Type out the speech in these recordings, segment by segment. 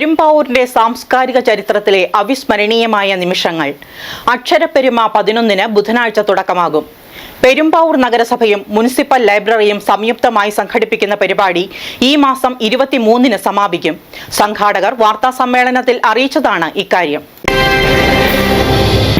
പെരുമ്പാവൂരിന്റെ സാംസ്കാരിക ചരിത്രത്തിലെ അവിസ്മരണീയമായ നിമിഷങ്ങൾ. അക്ഷരപ്പെരുമ പതിനൊന്നിന് ബുധനാഴ്ച തുടക്കമാകും. പെരുമ്പാവൂർ നഗരസഭയും മുനിസിപ്പൽ ലൈബ്രറിയും സംയുക്തമായി സംഘടിപ്പിക്കുന്ന പരിപാടി ഈ മാസം ഇരുപത്തിമൂന്നിന് സമാപിക്കും. സംഘാടകർ വാർത്താ സമ്മേളനത്തിൽ അറിയിച്ചതാണ് ഇക്കാര്യം.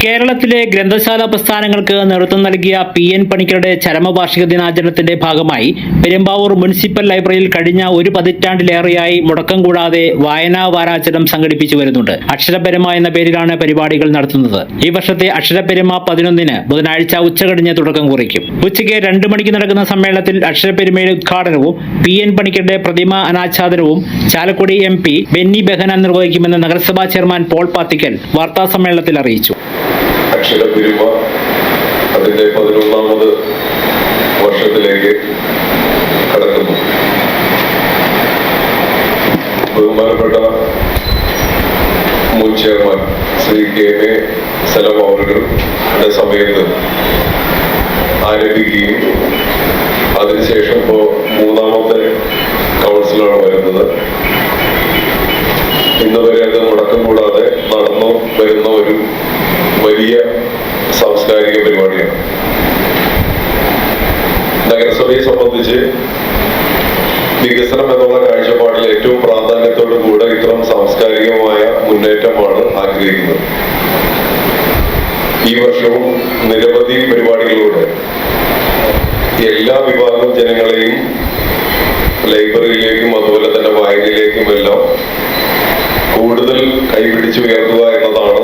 കേരളത്തിലെ ഗ്രന്ഥശാല പ്രസ്ഥാനങ്ങൾക്ക് നേതൃത്വം നൽകിയ പി എൻ പണിക്കരുടെ ചരമവാർഷിക ദിനാചരണത്തിന്റെ ഭാഗമായി പെരുമ്പാവൂർ മുനിസിപ്പൽ ലൈബ്രറിയിൽ കഴിഞ്ഞ ഒരു പതിറ്റാണ്ടിലേറെയായി മുടക്കം കൂടാതെ വായനാ വാരാചരണം സംഘടിപ്പിച്ചു വരുന്നുണ്ട്. അക്ഷരപ്പെരുമ എന്ന പേരിലാണ് പരിപാടികൾ നടത്തുന്നത്. ഈ വർഷത്തെ അക്ഷരപെരുമ പതിനൊന്നിന് ബുധനാഴ്ച ഉച്ചകഴിഞ്ഞ് തുടക്കം കുറിക്കും. ഉച്ചയ്ക്ക് രണ്ട് മണിക്ക് നടക്കുന്ന സമ്മേളനത്തിൽ അക്ഷരപെരുമയുടെ ഉദ്ഘാടനവും പി എൻ പണിക്കരുടെ പ്രതിമ അനാച്ഛാദനവും ചാലക്കുടി എം പി ബെന്നി ബെഹനാൻ നിർവഹിക്കുമെന്ന് നഗരസഭാ ചെയർമാൻ പോൾ പാത്തിക്കൽ വാർത്താ സമ്മേളനത്തിൽ അറിയിച്ചു. അക്ഷരപ്പെരുമ അതിന്റെ പതിനൊന്നാമത് വർഷത്തിലേക്ക് കടക്കുന്നു. ബഹുമാനപ്പെട്ട മുൻ chairman Shri K A Salam അവരുടെ സമയത്ത് ആരംഭിക്കുകയും അതിനുശേഷം ഇപ്പോൾ മൂന്നാമത്തെ കൗൺസിലാണ് വരുന്നത്. ഇന്ന് വരെ അത് മുടക്കം കൂടാതെ നടന്നു വരുന്ന ഒരു വലിയ സാംസ്കാരിക പരിപാടിയാണ് നഗരസഭയെ സംബന്ധിച്ച് വികസനം എന്നുള്ള കാഴ്ചപ്പാടിൽ ഏറ്റവും പ്രാധാന്യത്തോടു കൂടെ ഇത്തരം സാംസ്കാരികമായ മുന്നേറ്റമാണ് ആഗ്രഹിക്കുന്നത്. ഈ വർഷവും നിരവധി പരിപാടികളിലൂടെ എല്ലാ വിഭാഗം ജനങ്ങളെയും ലൈബ്രറിയിലേക്കും അതുപോലെ തന്നെ വായനയിലേക്കും എല്ലാം കൂടുതൽ കൈപിടിച്ചു ഉയർത്തുക എന്നതാണ്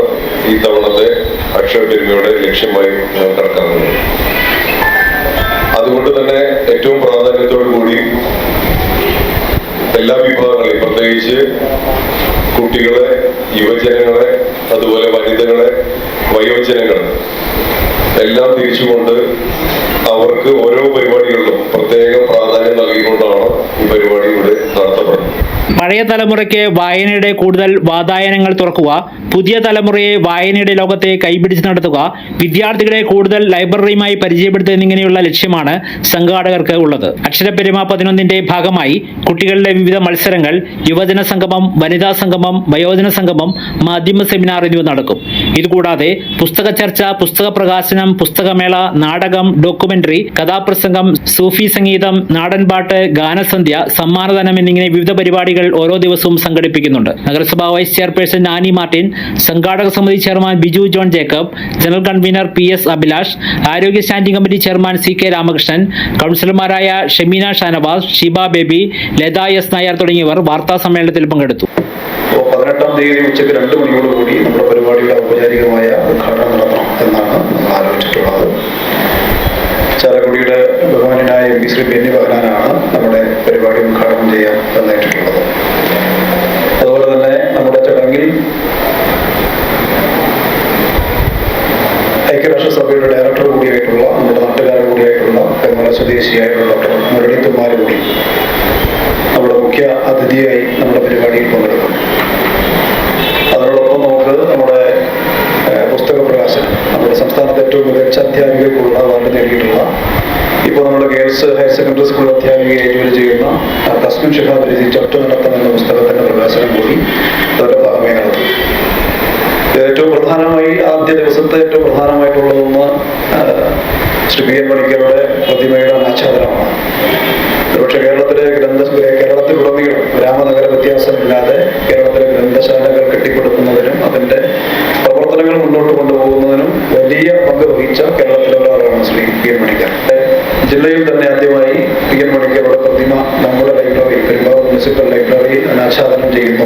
ഈ തവണത്തെ അക്ഷരപെരുമയുടെ ലക്ഷ്യമായി കണക്കാക്കുന്നത്. അതുകൊണ്ട് തന്നെ ഏറ്റവും പ്രാധാന്യത്തോടു കൂടി എല്ലാ വിഭാഗങ്ങളെയും പ്രത്യേകിച്ച് കുട്ടികളെ യുവജനങ്ങളെ അതുപോലെ വനിതകളെ വയോജനങ്ങളെ എല്ലാം തിരിച്ചുകൊണ്ട് അവർക്ക് ഓരോ പരിപാടികളിലും പ്രത്യേക പഴയ തലമുറയ്ക്ക് വായനയുടെ കൂടുതൽ വാതായനങ്ങൾ തുറക്കുക പുതിയ തലമുറയെ വായനയുടെ ലോകത്തെ കൈപിടിച്ച് നടത്തുക വിദ്യാർത്ഥികളെ കൂടുതൽ ലൈബ്രറിയുമായി പരിചയപ്പെടുത്തുക എന്നിങ്ങനെയുള്ള ലക്ഷ്യമാണ് സംഘാടകർക്ക് ഉള്ളത്. അക്ഷരപെരുമ പതിനൊന്നിന്റെ ഭാഗമായി കുട്ടികളുടെ വിവിധ മത്സരങ്ങൾ യുവജന സംഗമം വനിതാ സംഗമം വയോജന സംഗമം മാധ്യമ സെമിനാർ എന്നിവ നടക്കും. ഇതുകൂടാതെ പുസ്തക ചർച്ച പുസ്തക പ്രകാശനം പുസ്തകമേള നാടകം ഡോക്യുമെന്ററി കഥാപ്രസംഗം സൂഫി സംഗീതം നാടൻപാട്ട് ഗാനസന്ധ്യ സമ്മാനദാനം എന്നിങ്ങനെ വിവിധ പരിപാടികൾ ഓരോ ദിവസവും സംഘടിപ്പിക്കുന്നുണ്ട്. നഗരസഭാ വൈസ് ചെയർപേഴ്സൺ നാനി മാർട്ടിൻ സംഘാടക സമിതി chairman Biju John Jacob general convener P S Abhilash ആരോഗ്യ standing committee chairman C K Ramakrishnan കൗൺസിലർമാരായ ഷമീന ഷാനവാസ് ഷിബ ബേബി ലത എസ് നായർ തുടങ്ങിയവർ വാർത്താ സമ്മേളനത്തിൽ പങ്കെടുത്തു. പതിനെട്ടാം തീയതി ഉച്ചയ്ക്ക് രണ്ട് മണിയോടുകൂടി നമ്മുടെ പരിപാടിയുടെ ഔപചാരികമായ ഉദ്ഘാടനം നടത്തണം എന്നാണ് ആലോചിച്ചിട്ടുള്ളത്. ചാലക്കുടിയുടെ ബഹുമാനായ എം പി ശ്രീ ബെന്നി ബഹനാനാണ് നമ്മുടെ പരിപാടി ഉദ്ഘാടനം ചെയ്യാൻ തന്നിട്ടുള്ളത് അതുപോലെ തന്നെ നമ്മുടെ ചടങ്ങിൽ ഐക്യരാഷ്ട്രസഭയുടെ ഡയറക്ടർ കൂടിയായിട്ടുള്ള നമ്മുടെ നാട്ടുകാരൻ കൂടിയായിട്ടുള്ള തെന്മല സ്വദേശിയായിട്ടുള്ള ഡോക്ടർ മുരളി തുമ്മാർ കൂടി നമ്മുടെ മുഖ്യ അതിഥിയായി നമ്മുടെ പരിപാടിയിൽ പങ്കെടുക്കും അതോടൊപ്പം നമുക്ക് നമ്മുടെ പുസ്തക പ്രകാശനം നമ്മുടെ സംസ്ഥാനത്തെ ഏറ്റവും മികച്ച അധ്യാപികയ്ക്കുള്ള അവാർഡ് നേടിയിട്ടുള്ള ഇപ്പോൾ നമ്മുടെ ഗേൾസ് ഹയർ സെക്കൻഡറി സ്കൂൾ അധ്യാപികയായി ജോലി ചെയ്യുന്ന തസ്മിൻ ഷിഹാബ് രചിച്ച ഒറ്റ നടത്തം എന്ന പുസ്തകത്തിന്റെ പ്രകാശനം കൂടി അതിന്റെ ഭാഗമായി നടത്തും ഏറ്റവും പ്രധാനമായി ആദ്യ ദിവസത്തെ ഏറ്റവും പ്രധാനമായിട്ടുള്ളതൊന്ന് ആ, ശ്രീ പി എം പണിക്കരുടെ പ്രതിമയുടെ അനാച്ഛാദനമാണ് ഒരുപക്ഷെ കേരളത്തിലെ ഗ്രന്ഥ കേരളത്തിലുടനീളം ഗ്രാമനഗര വ്യത്യാസമില്ലാതെ കേരളത്തിലെ ഗ്രന്ഥശാലകൾ കെട്ടിപ്പടുക്കുന്നതിനും അതിന്റെ പ്രവർത്തനങ്ങൾ മുന്നോട്ട് കൊണ്ടുപോകുന്നതിനും വലിയ പങ്ക് വഹിച്ച കേരളത്തിലെ ഒരാളാണ് ശ്രീ പി എം മണിക്കർ. ജില്ലയിൽ തന്നെ ആദ്യമായി പി എം മണിക്കറുടെ പ്രതിമ നമ്മുടെ ലൈബ്രറി പെരുമ്പാവൂർ മുനിസിപ്പൽ ലൈബ്രറിയിൽ അനാച്ഛാദനം ചെയ്യുന്നു.